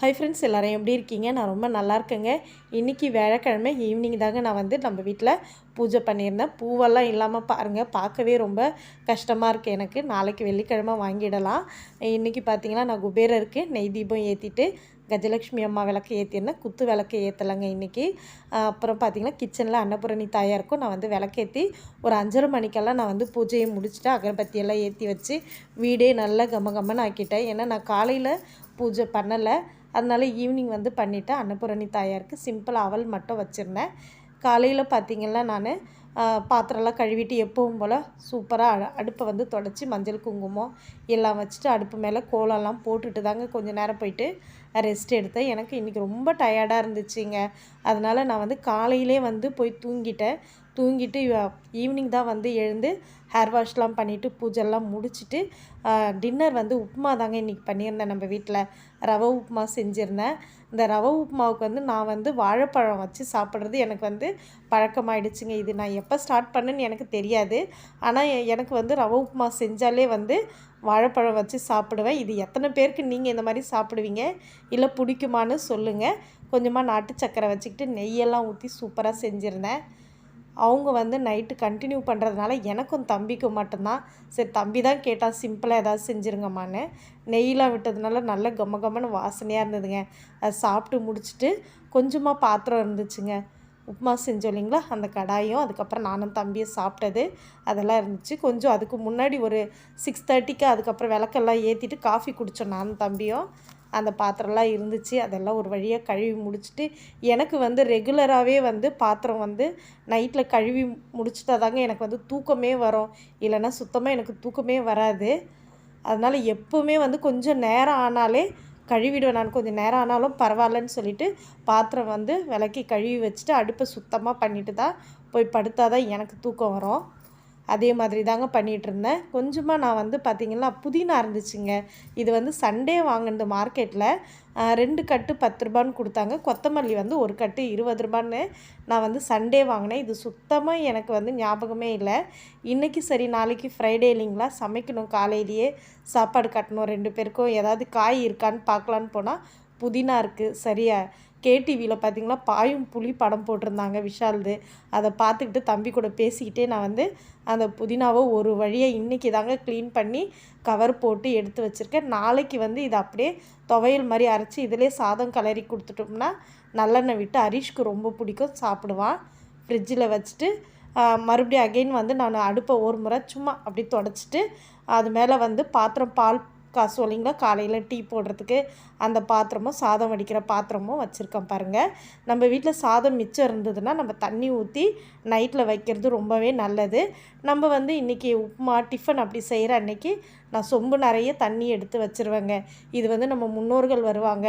Hi friends எல்லோரும் எப்படி இருக்கீங்க? நான் ரொம்ப நல்லா இருக்கேங்க. இன்றைக்கி வியாழக்கிழமை ஈவினிங் தாங்க நான் வந்து நம்ம வீட்டில் பூஜை பண்ணியிருந்தேன். பூவெல்லாம் இல்லாமல் பாருங்கள் பார்க்கவே ரொம்ப கஷ்டமாக இருக்குது எனக்கு. நாளைக்கு வெள்ளிக்கிழமை வாங்கிடலாம். இன்றைக்கி பார்த்திங்கன்னா நான் குபேரருக்கு நெய் தீபம் ஏற்றிட்டு கஜலக்ஷ்மி அம்மா விளக்கு ஏற்றிருந்தேன் குத்து விளக்கு ஏற்றலைங்க இன்றைக்கி அப்புறம் பார்த்திங்கன்னா கிச்சனில் அன்னபூரணி தாயாருக்கும் நான் வந்து விளக்கேற்றி ஒரு அஞ்சரை மணிக்கெல்லாம் நான் வந்து பூஜையை முடிச்சுட்டு அகரபத்தியெல்லாம் ஏற்றி வச்சு வீடே நல்லா கம கம்மன்னு ஆக்கிட்டேன். ஏன்னா நான் காலையில் பூஜை பண்ணலை. அதனால் ஈவினிங் வந்து பண்ணிவிட்டு அன்னபூரணி தாயாருக்கு சிம்பிள் அவல் மட்டும் வச்சுருந்தேன். காலையில் பார்த்திங்கன்னா நான் பாத்திரம்லாம் கழுவிட்டு எப்பவும் போல் சூப்பராக அடுப்பை வந்து தொடச்சி மஞ்சள் குங்குமம் எல்லாம் வச்சுட்டு அடுப்பு மேலே கோலம்லாம் போட்டுட்டு தாங்க கொஞ்சம் நேரம் போயிட்டு ரெஸ்ட் எடுத்தேன். எனக்கு இன்றைக்கி ரொம்ப டயர்டாக இருந்துச்சுங்க. அதனால் நான் வந்து காலையிலே வந்து போய் தூங்கிட்டேன். தூங்கிட்டு ஈவினிங் தான் வந்து எழுந்து ஹேர் வாஷ்லாம் பண்ணிவிட்டு பூஜைலாம் முடிச்சுட்டு டின்னர் வந்து உப்புமா தாங்க இன்றைக்கி பண்ணியிருந்தேன் நம்ம வீட்டில் ரவை உப்புமா செஞ்சுருந்தேன். இந்த ரவை உப்புமாவுக்கு வந்து நான் வந்து வாழைப்பழம் வச்சு சாப்பிட்றது எனக்கு வந்து பழக்கமாயிடுச்சுங்க. இது நான் எப்போ ஸ்டார்ட் பண்ணுன்னு எனக்கு தெரியாது. ஆனால் எனக்கு வந்து ரவை உப்புமா செஞ்சாலே வந்து வாழைப்பழம் வச்சு சாப்பிடுவேன். இது எத்தனை பேருக்கு நீங்கள் இந்த மாதிரி சாப்பிடுவீங்க? இல்லை பிடிக்குமான்னு சொல்லுங்கள் கொஞ்சமாக நாட்டு சக்கரை வச்சுக்கிட்டு நெய்யெல்லாம் ஊற்றி சூப்பராக செஞ்சுருந்தேன். அவங்க வந்து நைட்டு கண்டினியூ பண்ணுறதுனால எனக்கும் தம்பிக்கும் மட்டும்தான். சரி தம்பி தான் கேட்டால் சிம்பிளாக ஏதாவது செஞ்சுருங்கம்மான்னு. நெய்யெலாம் விட்டதுனால நல்ல கம்ம கம்மன்னு வாசனையாக இருந்ததுங்க. அதை சாப்பிட்டு முடிச்சுட்டு கொஞ்சமாக பாத்திரம் இருந்துச்சுங்க. உப்புமா செஞ்சோம் இல்லைங்களா? அந்த கடாயும் அதுக்கப்புறம் நானும் தம்பியும் சாப்பிட்டது. அதெல்லாம் இருந்துச்சு. கொஞ்சம் அதுக்கு முன்னாடி ஒரு சிக்ஸ் தேர்ட்டிக்கு அதுக்கப்புறம் விளக்கெல்லாம் ஏற்றிட்டு காஃபி குடித்தோம் நானும் தம்பியும். அந்த பாத்திரம்லாம் இருந்துச்சு. அதெல்லாம் ஒரு வழியாக கழுவி முடிச்சுட்டு எனக்கு வந்து ரெகுலராகவே வந்து பாத்திரம் வந்து நைட்டில் கழுவி முடிச்சுட்டா தாங்க எனக்கு வந்து தூக்கமே வரும். இல்லைன்னா சுத்தமாக எனக்கு தூக்கமே வராது. அதனால் எப்போவுமே வந்து கொஞ்சம் நேரம் ஆனாலே கழுவிடுவேன் நான். கொஞ்சம் நேரம் ஆனாலும் பரவாயில்லன்னு சொல்லிவிட்டு பாத்திரம் வந்து விளக்கி கழுவி வச்சுட்டு அடுப்பை சுத்தமாக பண்ணிவிட்டு தான் போய் படுத்தால் தான் எனக்கு தூக்கம் வரும். அதே மாதிரி தாங்க பண்ணிகிட்டு இருந்தேன் கொஞ்சமாக நான் வந்து பார்த்திங்கன்னா புதினா இருந்துச்சுங்க. இது வந்து சண்டே வாங்கினது மார்க்கெட்டில் ரெண்டு கட்டு பத்து ரூபான்னு கொடுத்தாங்க. கொத்தமல்லி வந்து ஒரு கட்டு இருபது ரூபான்னு நான் வந்து சண்டே வாங்கினேன். இது சுத்தமாக எனக்கு வந்து ஞாபகமே இல்லை. இன்றைக்கி சரி நாளைக்கு ஃப்ரைடே இல்லைங்களா? சமைக்கணும். காலையிலேயே சாப்பாடு கட்டணும். ரெண்டு பேருக்கும் ஏதாவது காய் இருக்கான்னு பார்க்கலான்னு போனால் புதினா இருக்குது சரியா? கேடிவியில் பார்த்தீங்கன்னா பாயும் புளி படம் போட்டிருந்தாங்க விஷால்து. அதை பார்த்துக்கிட்டு தம்பி கூட பேசிக்கிட்டே நான் வந்து அந்த புதினாவை ஒரு வழியை இன்றைக்கி தாங்க க்ளீன் பண்ணி கவர் போட்டு எடுத்து வச்சுருக்கேன். நாளைக்கு வந்து இதை அப்படியே துவையல் மாதிரி அரைச்சி இதிலே சாதம் கலரி கொடுத்துட்டோம்னா நல்லெண்ணெய் விட்டு ஹரீஷ்க்கு ரொம்ப பிடிக்கும். சாப்பிடுவான். ஃப்ரிட்ஜில் வச்சுட்டு மறுபடியும் அகெயின் வந்து நான் அடுப்பை ஒரு முறை சும்மா அப்படி தொடச்சிட்டு அது மேலே வந்து பாத்திரம் பால் காசு இல்லைங்களா காலையில் டீ போடுறதுக்கு அந்த பாத்திரமும் சாதம் வடிக்கிற பாத்திரமும் வச்சுருக்கேன் பாருங்கள் நம்ம வீட்டில் சாதம் மிச்சம் இருந்ததுன்னா நம்ம தண்ணி ஊற்றி நைட்டில் வைக்கிறது ரொம்பவே நல்லது. நம்ம வந்து இன்றைக்கி உப்புமா டிஃபன் அப்படி செய்கிற அன்னைக்கு நான் சொம்பு நிறைய தண்ணி எடுத்து வச்சுருவேங்க. இது வந்து நம்ம முன்னோர்கள் வருவாங்க.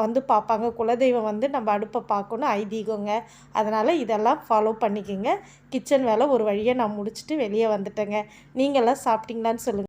வந்து பார்ப்பாங்க. குலதெய்வம் வந்து நம்ம அடுப்பை பார்க்கணும் ஐதீகங்க. அதனால் இதெல்லாம் ஃபாலோ பண்ணிக்கோங்க. கிச்சன் வேலை ஒரு வழியாக நான் முடிச்சுட்டு வெளியே வந்துட்டேங்க. நீங்களாம் சாப்பிட்டீங்களான்னு சொல்லுங்கள்